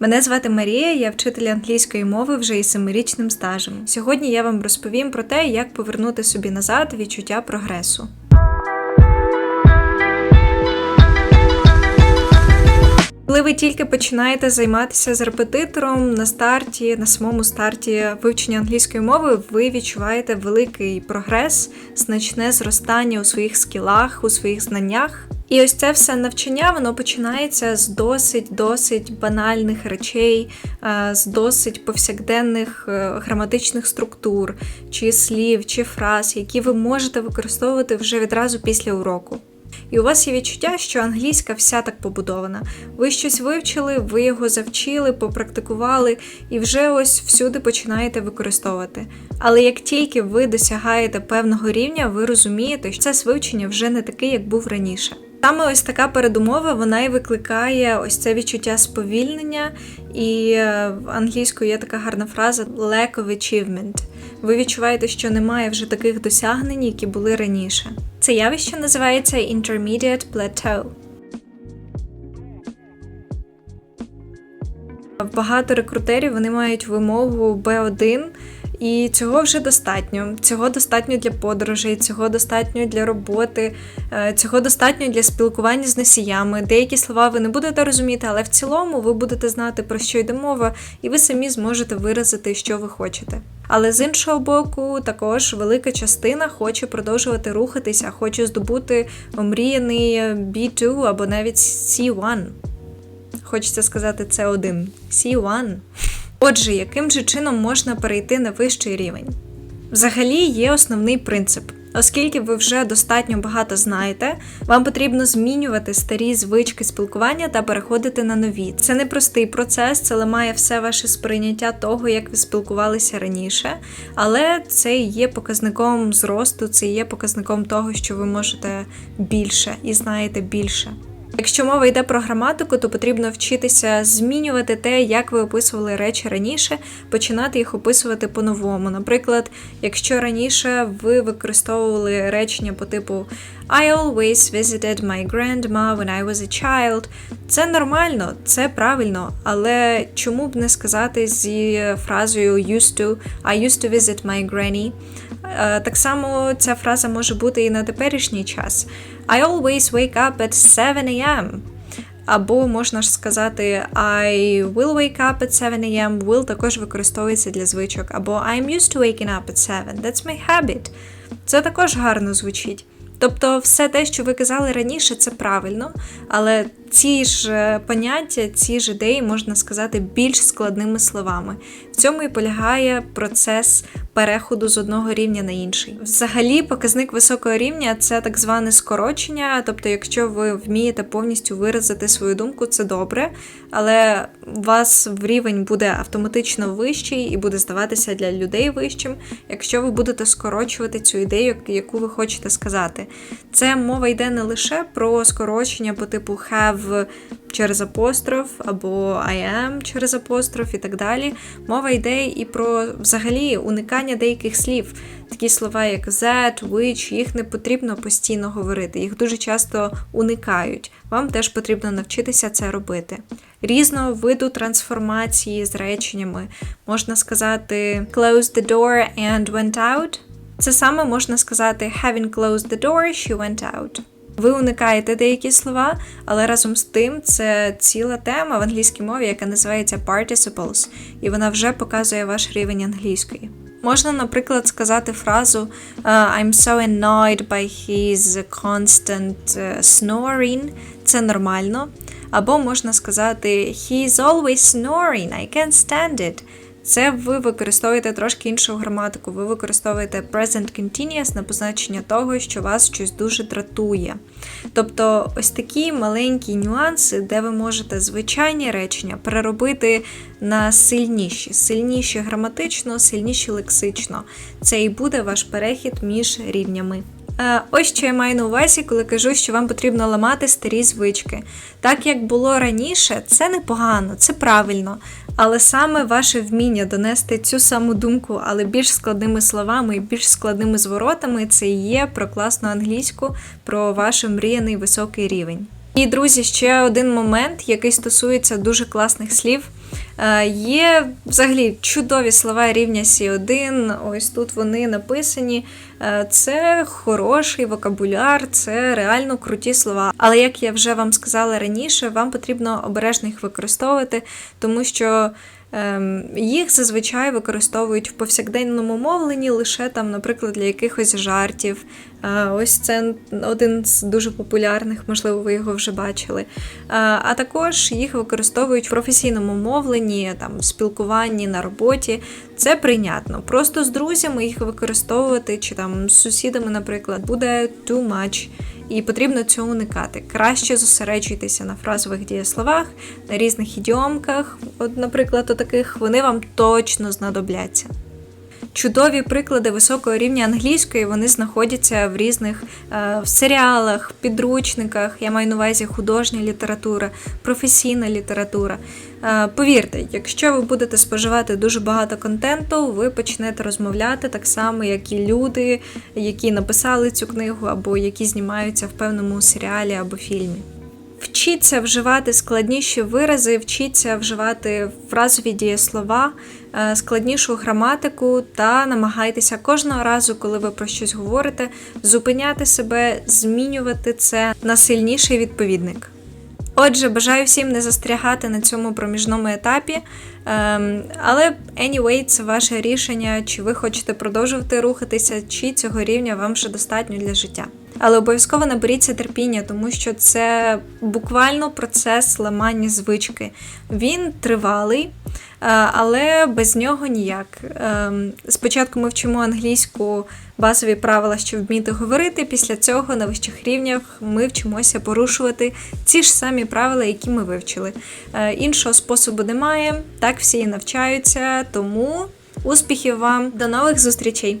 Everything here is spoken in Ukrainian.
Мене звати Марія, я вчитель англійської мови вже із семирічним стажем. Сьогодні я вам розповім про те, як повернути собі назад відчуття прогресу. Коли ви тільки починаєте займатися з репетитором на старті, на самому старті вивчення англійської мови, ви відчуваєте великий прогрес, значне зростання у своїх скілах, у своїх знаннях. І ось це все навчання воно починається з досить досить банальних речей, е, з досить повсякденних е, граматичних структур, чи слів, чи фраз, які ви можете використовувати вже відразу після уроку. І у вас є відчуття, що англійська вся так побудована. Ви щось вивчили, ви його завчили, попрактикували і вже ось всюди починаєте використовувати. Але як тільки ви досягаєте певного рівня, ви розумієте, що це вивчення вже не таке, як був раніше. Саме ось така передумова вона і викликає ось це відчуття сповільнення, і е, в англійською є така гарна фраза lack of achievement. Ви відчуваєте, що немає вже таких досягнень, які були раніше. Це явище називається intermediate plateau. Багато рекрутерів вони мають вимогу B1, і цього вже достатньо. Цього достатньо для подорожей, цього достатньо для роботи, е, цього достатньо для спілкування з носіями. Деякі слова ви не будете розуміти, але в цілому ви будете знати, про що йде мова, і ви самі зможете виразити, що ви хочете. Але з іншого боку, також велика частина хоче продовжувати рухатися, хоче здобути омріяний B2 або навіть C1. Хочеться сказати це один. C1. Отже, яким же чином можна перейти на вищий рівень? Взагалі є основний принцип. Оскільки ви вже достатньо багато знаєте, вам потрібно змінювати старі звички спілкування та переходити на нові. Це не простий процес, це ламає все ваше сприйняття того, як ви спілкувалися раніше, але це є показником зросту, це є показником того, що ви можете більше і знаєте більше. Якщо мова йде про граматику, то потрібно вчитися змінювати те, як ви описували речі раніше, починати їх описувати по-новому. Наприклад, якщо раніше ви використовували речення по типу I always visited my grandma when I was a child, це нормально, це правильно, але чому б не сказати зі фразою used to, I used to visit my granny. Е, Так само ця фраза може бути і на теперішній час. I always wake up at 7 a.m. Або можна ж сказати I will wake up at 7 a.m. Will також використовується для звичок. Або I'm used to waking up at 7. That's my habit. Це також гарно звучить. Тобто, все те, що ви казали раніше, це правильно, але ці ж е, поняття, ці ж ідеї можна сказати більш складними словами. В цьому і полягає процес переходу з одного рівня на інший. Взагалі, показник високого рівня це так зване скорочення. Тобто, якщо ви вмієте повністю виразити свою думку, це добре, але вас в рівень буде автоматично вищий і буде здаватися для людей вищим, якщо ви будете скорочувати цю ідею, яку ви хочете сказати. Це мова йде не лише про скорочення по типу have через апостроф або I am через апостроф і так далі. Мова йде і про взагалі уникання деяких слів. Такі слова, як that, which, їх не потрібно постійно говорити, їх дуже часто уникають. Вам теж потрібно навчитися це робити. Різного виду трансформації з реченнями можна сказати close the door and went out. Це саме можна сказати having closed the door, she went out. Ви уникаєте деякі слова, але разом з тим це ціла тема в англійській мові, яка називається participles, і вона вже показує ваш рівень англійської. Можна, наприклад, сказати фразу I'm so annoyed by his constant uh, snoring. Це нормально. Або можна сказати He is always snoring, I can't stand it. Це ви використовуєте трошки іншу граматику. Ви використовуєте present continuous на позначення того, що вас щось дуже дратує. Тобто ось такі маленькі нюанси, де ви можете звичайні речення переробити на сильніші, сильніші граматично, сильніші лексично. Це і буде ваш перехід між рівнями. Е, ось що я маю на увазі, коли кажу, що вам потрібно ламати старі звички. Так як було раніше, це непогано, це правильно. Але саме ваше вміння донести цю саму думку, але більш складними словами і більш складними зворотами, це і є про класну англійську, про ваш мріяний високий рівень. І, друзі, ще один момент, який стосується дуже класних слів. Е, Є взагалі чудові слова рівня C1. Ось тут вони написані. Е, Це хороший вокабуляр, це реально круті слова. Але як я вже вам сказала раніше, вам потрібно обережно їх використовувати, тому що. Ем, Їх зазвичай використовують в повсякденному мовленні лише там, наприклад, для якихось жартів. Е, Ось це один з дуже популярних, можливо, ви його вже бачили. Е, А також їх використовують в професійному мовленні, там в спілкуванні на роботі. Це прийнятно. Просто з друзями їх використовувати, чи там з сусідами, наприклад, буде too much. І потрібно цього уникати. Краще зосереджуйтеся на фразових дієсловах, на різних ідіомках. От, наприклад, таких вони вам точно знадобляться. Чудові приклади високого рівня англійської вони знаходяться в різних е, в серіалах, підручниках. Я маю на увазі художня література, професійна література. Е, повірте, якщо ви будете споживати дуже багато контенту, ви почнете розмовляти так само, як і люди, які написали цю книгу, або які знімаються в певному серіалі або фільмі. Вчіться вживати складніші вирази, вчіться вживати фразові дієслова, е, складнішу граматику та намагайтеся кожного разу, коли ви про щось говорите, зупиняти себе, змінювати це на сильніший відповідник. Отже, бажаю всім не застрягати на цьому проміжному етапі. Ем, але anyway, це ваше рішення, чи ви хочете продовжувати рухатися, чи цього рівня вам вже достатньо для життя. Але обов'язково наберіться терпіння, тому що це буквально процес ламання звички. Він тривалий, е, але без нього ніяк. Ем, Спочатку ми вчимо англійську базові правила, щоб вміти говорити. Після цього на вищих рівнях ми вчимося порушувати ці ж самі правила, які ми вивчили. Е, Іншого способу немає. Так всі і навчаються. Тому успіхів вам, до нових зустрічей!